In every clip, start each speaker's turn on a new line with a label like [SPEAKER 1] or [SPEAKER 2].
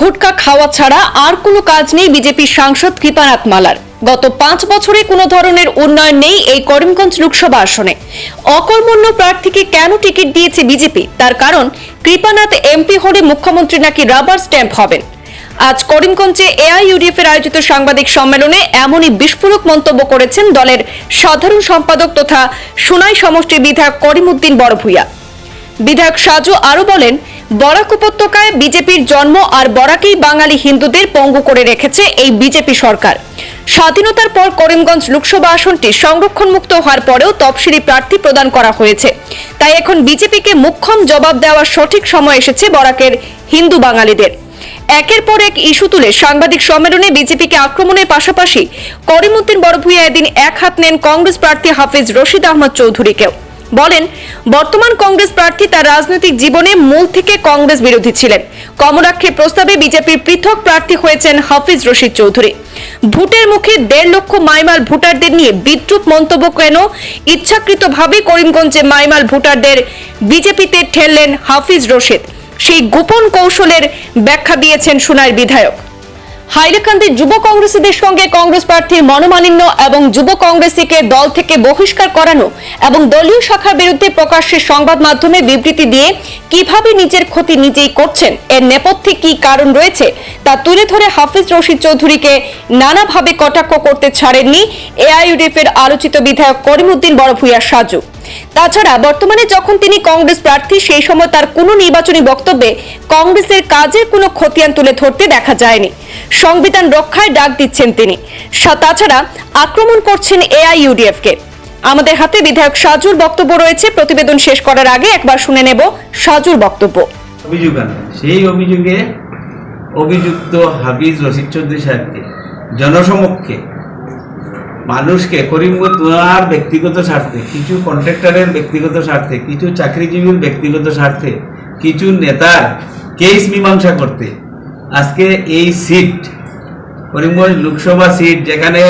[SPEAKER 1] গুটকা খাওয়া ছাড়া আর কোনো কাজ নেই বিজেপির সাংসদ কৃপানাথ মালার। গত পাঁচ বছরে কোনো ধরনের উন্নয়ন নেই এই করিমগঞ্জ লোকসভা আসনে। অকর্মণ্য প্রার্থীকে কেন টিকিট দিয়েছে বিজেপি? তার কারণ, কৃপানাথ এমপি হলে মুখ্যমন্ত্রী নাকি রাবার স্ট্যাম্প হবেন। আজ করিমগঞ্জে এআইইউডিএফ এর আয়োজিত সাংবাদিক সম্মেলনে এমনই বিস্ফোরক মন্তব্য করেছেন দলের সাধারণ সম্পাদক তথা সোনাই সমষ্টির বিধায়ক করিমউদ্দিন বড়ভূয়া বিধায়ক সাজু আরও বলেন বরাক উপত্যকায় বিজেপির জন্ম আর বরাকেই বাঙালি হিন্দুদের পঙ্গু করে রেখেছে এই বিজেপি সরকার। স্বাধীনতার পর করিমগঞ্জ লোকসভা আসনটি সংরক্ষণ মুক্ত হওয়ার পরেও তফসিলি প্রার্থী প্রদান করা হয়েছে। তাই এখন বিজেপিকে মুখ্যম জবাব দেওয়ার সঠিক সময় এসেছে বরাকের হিন্দু বাঙালিদের। একের পর এক ইস্যু তুলে সাংবাদিক সম্মেলনে বিজেপিকে আক্রমণের পাশাপাশি করিমউদ্দিন বড়ভূয়া এদিন এক হাত নেন কংগ্রেস প্রার্থী হাফিজ রশিদ আহমদ চৌধুরীকেও। বলেন, বর্তমান কংগ্রেস প্রার্থী তার রাজনৈতিক জীবনে মূল থেকে কংগ্রেস বিরোধী ছিলেন। কমলাক্ষের প্রস্তাবে বিজেপির পৃথক প্রার্থী হয়েছেন হাফিজ রশিদ চৌধুরী। ভোটের মুখে দেড় লক্ষ মাইমাল ভোটারদের নিয়ে বিদ্রুপ মন্তব্য কেন? ইচ্ছাকৃতভাবে করিমগঞ্জে মাইমাল ভোটারদের বিজেপিতে ঠেললেন হাফিজ রশিদ। সেই গোপন কৌশলের ব্যাখ্যা দিয়েছেন সুনাইর বিধায়ক। হাইলাকান্দির যুব কংগ্রেসীদের সঙ্গে কংগ্রেস প্রার্থীর মনোমালিন্য এবং যুব কংগ্রেসীকে দল থেকে বহিষ্কার করানো এবং দলীয় শাখার বিরুদ্ধে প্রকাশ্যে সংবাদ মাধ্যমে বিবৃতি দিয়ে কীভাবে নিজের ক্ষতি নিজেই করছেন, এর নেপথ্যে কি কারণ রয়েছে, তা তুলে ধরে হাফিজ রশিদ চৌধুরীকে নানাভাবে কটাক্ষ করতে ছাড়েননি এআইইউডিএফ এর আলোচিত বিধায়ক করিমউদ্দিন বড়ভূয়া সাজু। তাছাড়া বর্তমানে যখন তিনি কংগ্রেস প্রার্থী, সেই সময় তার কোনো নির্বাচনী বক্তব্যে কংগ্রেসের কাজের কোনো খতিয়ান তুলে ধরতে দেখা যায়নি। সংবিধান রক্ষায় ডাক দিচ্ছেন তিনি। তাছাড়া আক্রমণ করছেন এআইইউডিএফ কে আমাদের হাতে বিধায়ক সাজুর বক্তব্য রয়েছে। প্রতিবেদন শেষ করার আগে একবার শুনে নেব সাজুর বক্তব্য।
[SPEAKER 2] অভিযোগ সেই অভিযোগে অভিযুক্ত হাফিজ রশিদ চৌধুরী সাহেবকে, জনসমক্ষে মানুষকে, করিমগঞ্জ তোমার ব্যক্তিগত স্বার্থে, কিছু কন্ট্রাক্টরের ব্যক্তিগত স্বার্থে, কিছু চাকরিজীবীর ব্যক্তিগত স্বার্থে, কিছু নেতার কেস মীমাংসা করতে। আজকে এই সিট করিমগঞ্জ লোকসভা সিট যেখানে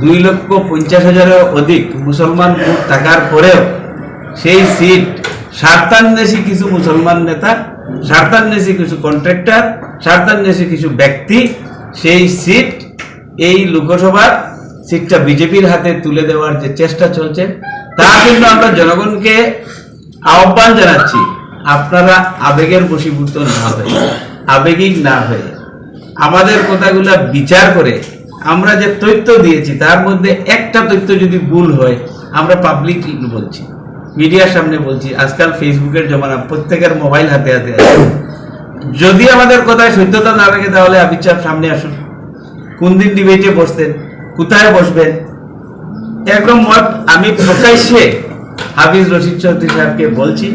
[SPEAKER 2] দুই লক্ষ পঞ্চাশ হাজারেরও অধিক মুসলমান ভোট থাকার পরেও সেই সিট স্বার্থান্বেষী কিছু মুসলমান নেতা, স্বার্থান্বেষী কিছু কন্ট্রাক্টর স্বার্থান্বেষী কিছু ব্যক্তি, সেই সিট এই লোকসভার সিটটা বিজেপির হাতে তুলে দেওয়ার যে চেষ্টা চলছে তার জন্য আমরা জনগণকে আহ্বান জানাচ্ছি, আপনারা আবেগের বশীভূত না হয়ে, আবেগিক না হয়ে। আমাদের কথাগুলা বিচার করে আমরা যে তথ্য দিয়েছি, তার মধ্যে একটা তথ্য যদি ভুল হয়, আমরা পাবলিক বলছি। মিডিয়ার সামনে বলছি, আজকাল ফেসবুকের জমানা প্রত্যেকের মোবাইল হাতে হাতে আছে। যদি আমাদের কথায় সত্যতা না থাকে, তাহলে আবির সামনে আসুন। কোন দিন ডিবেটে বসতেন? কোথায় বসবেন? একদম মত আমি প্রকাশ্যে হাফিজ রশিদ চৌধুরী সাহেবকে বলছি।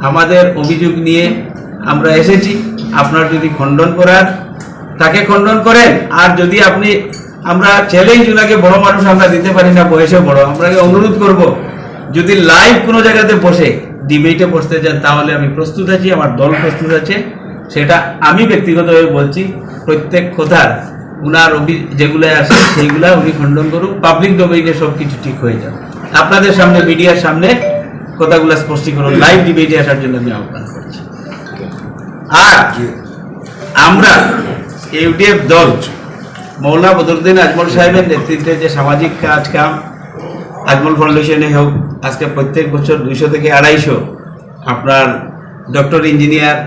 [SPEAKER 2] আমাদের অভিযোগ নিয়ে আমরা এসেছি। আপনার যদি খণ্ডন করার, তাকে খণ্ডন করেন। আর যদি আপনি, আমরা চ্যালেঞ্জ ওনাকে, বড় মানুষ আমরা দিতে পারি না, বয়সে বড়। আপনাকে অনুরোধ করব, যদি লাইভ কোনো জায়গাতে বসে ডিবেটে বসতে চান, তাহলে আমি প্রস্তুত আছি, আমার দল প্রস্তুত আছে। সেটা আমি ব্যক্তিগতভাবে বলছি, প্রত্যেক কথার উনার অভি যেগুলো আছে সেইগুলা উনি খণ্ডন করুন পাবলিক ডোমেইনে সব কিছু ঠিক হয়ে যাবে। আপনাদের সামনে, মিডিয়ার সামনে কথাগুলো স্পষ্টীকরণ লাইভ ডিবেটে আসার জন্য আমি আহ্বান করছি। আর আমরা ইউডিএফ দল মৌলা বদরুদ্দিন আজমল সাহেবের নেতৃত্বে যে সামাজিক কাজ কাম, আজমল ফাউন্ডেশনে হোক, আজকে প্রত্যেক বছর দুইশো থেকে আড়াইশো আপনার ডক্টর ইঞ্জিনিয়ার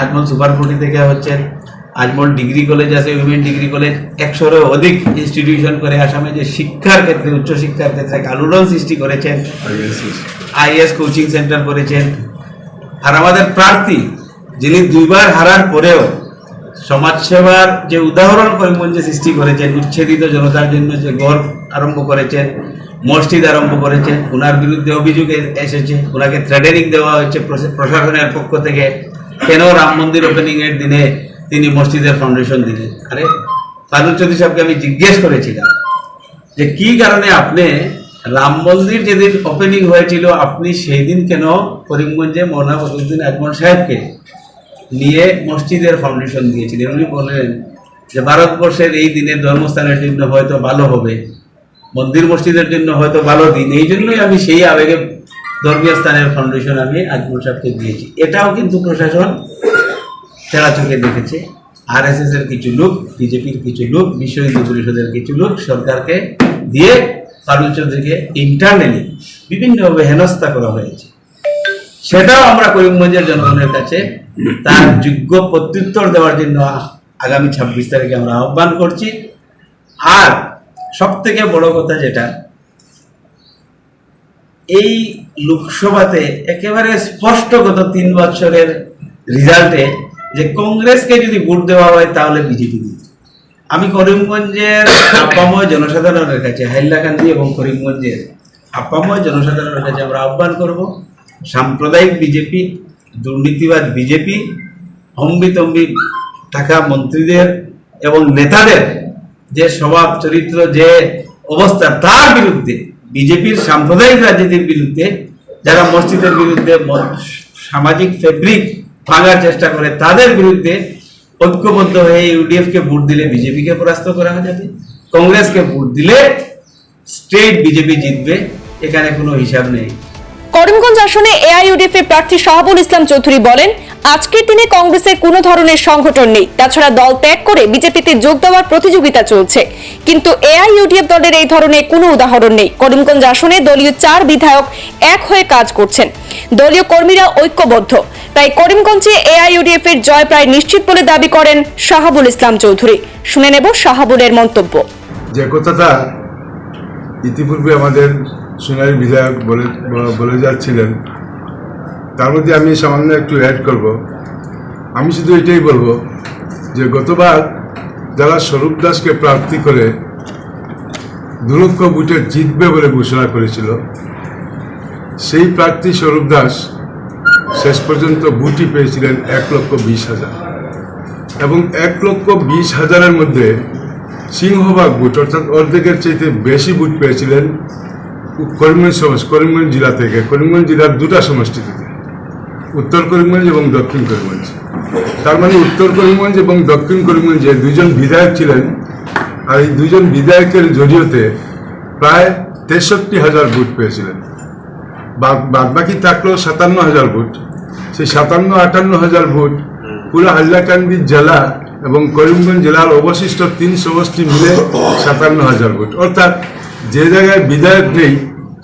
[SPEAKER 2] আজমল সুপারফুটি থেকে হচ্ছেন। আজমল ডিগ্রি কলেজ আছে উইমেন ডিগ্রি কলেজ একশোরও অধিক ইনস্টিটিউশন করে আসামে যে শিক্ষার ক্ষেত্রে উচ্চশিক্ষার ক্ষেত্রে এক আলোড়ন সৃষ্টি করেছেন। আইএস কোচিং সেন্টার করেছেন। আর আমাদের প্রার্থী যিনি দুইবার হারার পরেও সমাজসেবার যে উদাহরণ করিমগঞ্জে সৃষ্টি করেছেন উচ্ছেদিত জনতার জন্য যে গড় আরম্ভ করেছেন মসজিদ আরম্ভ করেছেন ওনার বিরুদ্ধে অভিযোগ এসেছে ওনাকে থ্রেডেনিং দেওয়া হয়েছে প্রশা- প্রশাসনের পক্ষ থেকে। কেন রাম মন্দির ওপেনিংয়ের দিনে তিনি মসজিদের ফাউন্ডেশন দিলেন। আরে, ফারুক চৌধুরী সাহেবকে আমি জিজ্ঞেস করেছিলাম যে, কি কারণে আপনি রাম মন্দির যেদিন ওপেনিং হয়েছিল, আপনি সেই দিন কেন করিমগঞ্জে মৌলানা ফখরুদ্দিন আজমল সাহেবকে নিয়ে মসজিদের ফাউন্ডেশন দিয়েছিলেন? উনি বললেন যে, ভারতবর্ষের এই দিনে ধর্মস্থানের জন্য হয়তো ভালো হবে, মন্দির মসজিদের জন্য হয়তো ভালো দিন। এই জন্যই আমি সেই আবেগে ধর্মীয় স্থানের ফাউন্ডেশন আমি আজমল সাহেবকে দিয়েছি। এটাও কিন্তু প্রশাসন তেরা চোখে দেখেছে আরএসএস এর কিছু লোক বিজেপির কিছু লোক বিশ্ব হিন্দু পরিষদের কিছু লোক সরকারকে দিয়ে পারুল চৌধুরীকে ইন্টারনালি বিভিন্নভাবে হেনস্থা করা হয়েছে। সেটাও আমরা করিমগঞ্জের জনগণের কাছে তার যোগ্য প্রত্যুত্তর দেওয়ার জন্য আগামী ছাব্বিশ তারিখে আমরা আহ্বান করছি। আর সব থেকে বড় কথা যেটা, এই লোকসভাতে একেবারে স্পষ্ট গত তিন বছরের রেজাল্টে যে কংগ্রেসকে যদি ভোট দেওয়া হয়, তাহলে বিজেপি দিত আমি করিমগঞ্জের আপাময় জনসাধারণের কাছে, হাইলাকান্দি এবং করিমগঞ্জের আপাময় জনসাধারণের কাছে আমরা আহ্বান করব, সাম্প্রদায়িক বিজেপি দুর্নীতিবাদ বিজেপি হম্বিতম্বি থাকা মন্ত্রীদের এবং নেতাদের যে স্বভাব, চরিত্র, যে অবস্থা, তার বিরুদ্ধে, বিজেপির সাম্প্রদায়িক রাজনীতির বিরুদ্ধে, যারা মসজিদের বিরুদ্ধে সামাজিক ফেব্রিক ভাঙার চেষ্টা করে, তাদের বিরুদ্ধে ঐক্যবদ্ধ হয়ে ইউডিএফ কে ভোট দিলে বিজেপিকে পরাস্ত করা যাবে। কংগ্রেসকে ভোট দিলে স্টেট বিজেপি জিতবে, এখানে কোনো হিসাব নেই।
[SPEAKER 1] করিমগঞ্জ আসনে এআইইউডিএফ এর প্রার্থী শাহাবুল ইসলাম চৌধুরী বলেন, আজকের দিনে কংগ্রেসের কোনো ধরনের সংগঠন নেই। তাছাড়া দল ত্যাগ করে বিজেপিতে যোগ দেওয়ার প্রতিযোগিতা চলছে। কিন্তু এআইইউডিএফ দলের এই ধরনের কোনো উদাহরণ নেই। করিমগঞ্জ আসনে দলীয় চার বিধায়ক এক হয়ে কাজ করছেন। দলীয় কর্মীরা ঐক্যবদ্ধ। তাই করিমগঞ্জে এআইইউডিএফ এর জয় প্রায় নিশ্চিত বলে দাবি করেন শাহাবুল ইসলাম চৌধুরী। শুনে নেব শাহাবুলের মন্তব্য।
[SPEAKER 3] যে কথাটা ইতিপূর্বে আমাদের সোনালী বিধায়ক বলে বলে যাচ্ছিলেন, তার মধ্যে আমি সামান্য একটু অ্যাড করব। আমি শুধু এটাই বলব যে গতবার যারা স্বরূপ দাসকে প্রার্থী করে দু লক্ষ বুটে জিতবে বলে ঘোষণা করেছিল, সেই প্রার্থী স্বরূপ দাস শেষ পর্যন্ত বুটই পেয়েছিলেন এক লক্ষ বিশ হাজার। এবং এক লক্ষ বিশ হাজারের মধ্যে সিংহভাগ বুট, অর্থাৎ অর্ধেকের চাইতে বেশি বুট পেয়েছিলেন করিমগঞ্জ সমষ্টি করিমগঞ্জ জেলা থেকে। করিমগঞ্জ জেলার দুটা সমষ্টি থেকে উত্তর করিমগঞ্জ এবং দক্ষিণ করিমগঞ্জ। তার মানে উত্তর করিমগঞ্জ এবং দক্ষিণ করিমগঞ্জে দুজন বিধায়ক ছিলেন, আর এই দুজন বিধায়কের জড়িয়তে প্রায় তেষট্টি হাজার ভোট পেয়েছিলেন। বাদ বাদ বাকি থাকল সাতান্ন হাজার ভোট। সেই সাতান্ন, আটান্ন হাজার ভোট পুরো হাইলাকান্দি জেলা এবং করিমগঞ্জ জেলার অবশিষ্ট তিন সমষ্টি মিলে সাতান্ন হাজার ভোট। অর্থাৎ যে জায়গায় বিধায়ক নেই,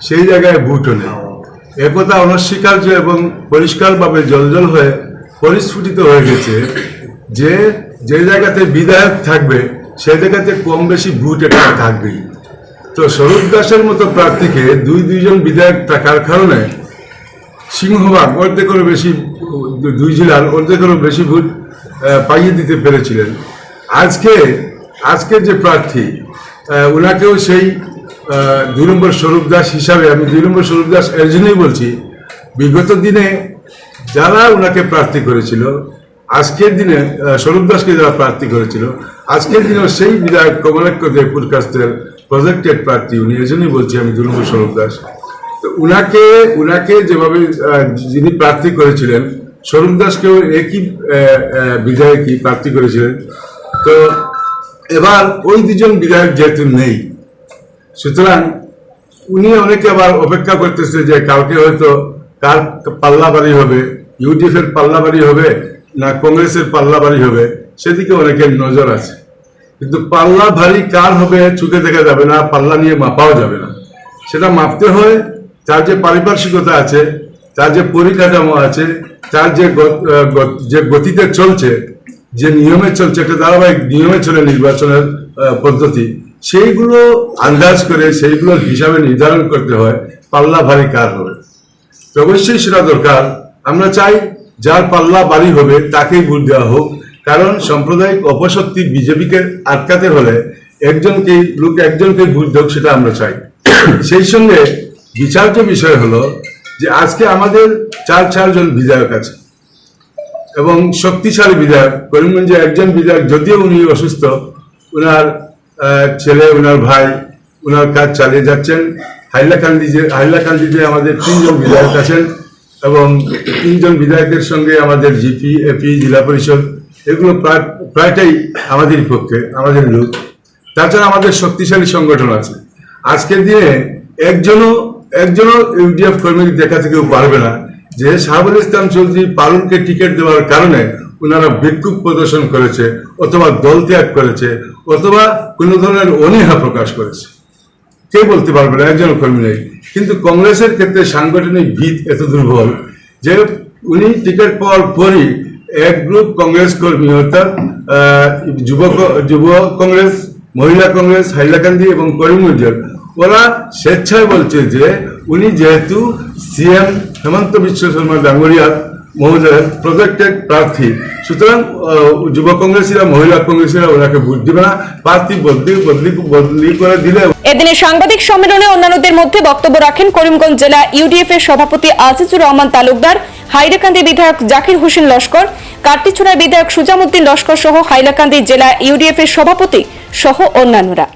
[SPEAKER 3] সেই জায়গায় ভোটও নেই। একথা অনস্বীকার্য এবং পরিষ্কারভাবে জলজল হয়ে পরিস্ফুটিত হয়ে গেছে যে যে জায়গাতে বিধায়ক থাকবে সেই জায়গাতে কম বেশি ভোট একটা থাকবেই। তো স্বরূপ দাসের মতো প্রার্থীকে দুই দুইজন বিধায়ক থাকার কারণে সিংহভাগ অর্ধেকেরও বেশি দুই জেলার অর্ধেকেরও বেশি ভোট পাইয়ে দিতে পেরেছিলেন। আজকে আজকের যে প্রার্থী ওনাকেও সেই দুই নম্বর স্বরূপ দাস হিসাবে আমি দুই নম্বর স্বরূপ দাস এর জন্যই বলছি, বিগত দিনে যারা ওনাকে প্রার্থী করেছিল, আজকের দিনে স্বরূপ দাসকে যারা প্রার্থী করেছিল, আজকের দিনেও সেই বিধায়ক কমলাক্ষ দেবপুর কাস্তের প্রজেক্টেড প্রার্থী, উনি এজন্যই বলছি আমি নম্বর স্বরূপ দাস। তো উনাকে উনাকে যেভাবে যিনি প্রার্থী করেছিলেন, স্বরূপ দাসকেও একই বিধায়কই প্রার্থী করেছিলেন। তো এবার ওই দুজন বিধায়ক যেহেতু নেই, সুতরাং উনি অনেকে আবার অপেক্ষা করতেছে যে কালকে হয়তো কার পাল্লা বাড়ি হবে ইউডিএফ এর পাল্লা বাড়ি হবে না, কংগ্রেসের পাল্লা বাড়ি হবে, সেদিকে অনেকের নজর আছে। কিন্তু পাল্লা ভারী কার হবে চুকে দেখা যাবে না, পাল্লা নিয়ে মাপাও যাবে না। সেটা মাপতে হয়, তার যে পারিপার্শ্বিকতা আছে, তার যে পরিকাঠামো আছে, তার যে যে গতিতে চলছে, যে নিয়মে চলছে, একটা ধারাবাহিক নিয়মে চলে নির্বাচনের পদ্ধতি, সেইগুলো আন্দাজ করে, সেইগুলোর হিসাবে নির্ধারণ করতে হয়, পাল্লা ভারী কার হবে। তো অবশ্যই সেটা দরকার। আমরা চাই, যার পাল্লা বাড়ি হবে, তাকেই ভোট দেওয়া হোক। কারণ সাম্প্রদায়িক অপশক্তি বিজেপিকে আটকাতে হলে একজনকে লোক একজনকে ভোট দেওক সেটা আমরা চাই। সেই সঙ্গে বিচার্য বিষয় হলো যে আজকে আমাদের চার চারজন বিধায়ক আছে এবং শক্তিশালী বিধায়ক, করিমগঞ্জে একজন বিধায়ক, যদিও উনি অসুস্থ ওনার ছেলে ওনার ভাই ওনার কাজ চালিয়ে যাচ্ছেন। হাইলাকান্দি যে, হাইলাকান্দিতে আমাদের তিনজন বিধায়ক আছেন এবং তিনজন বিধায়কের সঙ্গে আমাদের জিপি, এপি, জেলা পরিষদ এগুলো প্রায়, প্রায়টাই আমাদের পক্ষে, আমাদের লোক। তাছাড়া আমাদের শক্তিশালী সংগঠন আছে। আজকের দিনে একজনও একজনও ইউডিএফ কর্মী দেখা থেকেও পারবে না যে শাহাবুল ইসলাম চৌধুরী পালনকে টিকিট দেওয়ার কারণে ওনারা বিক্ষোভ প্রদর্শন করেছে, অথবা দল ত্যাগ করেছে, অথবা কোনো ধরনের অনীহা প্রকাশ করেছে। কে বলতে পারবে না একজন কর্মী নেই। কিন্তু কংগ্রেসের ক্ষেত্রে সাংগঠনিক ভিত এত দুর্বল যে উনি টিকিট পাওয়ার পরই এক গ্রুপ কংগ্রেস কর্মী, অর্থাৎ যুব যুব কংগ্রেস, মহিলা কংগ্রেস হাইলাকান্দি এবং করিমগঞ্জের ওরা স্বেচ্ছায় বলছে যে, উনি যেহেতু সিএম হেমন্ত বিশ্ব শর্মা ডাঙ্গরিয়ার মহোদয়ের প্রজেক্টেড প্রার্থী। সুতরাং যুব কংগ্রেসীরা, মহিলা কংগ্রেসীরা ওনাকে ভোট দিবে না। প্রার্থী বদলি বদলি বদলি করে দিলে
[SPEAKER 1] এদিনে সাংবাদিক সম্মেলনে অন্যান্যদের মধ্যে বক্তব্য রাখেন করিমগঞ্জ জেলা ইউডিএফ এর সভাপতি আজিজুর রহমান তালুকদার, হাইলাকান্দি বিধায়ক জাকির হোসেন লস্কর কার্তিছড়ার বিধায়ক সুজামুদ্দিন লস্কর সহ হাইলাকান্দি জেলা ইউডিএফ এর সভাপতি সহ অন্যান্যরা।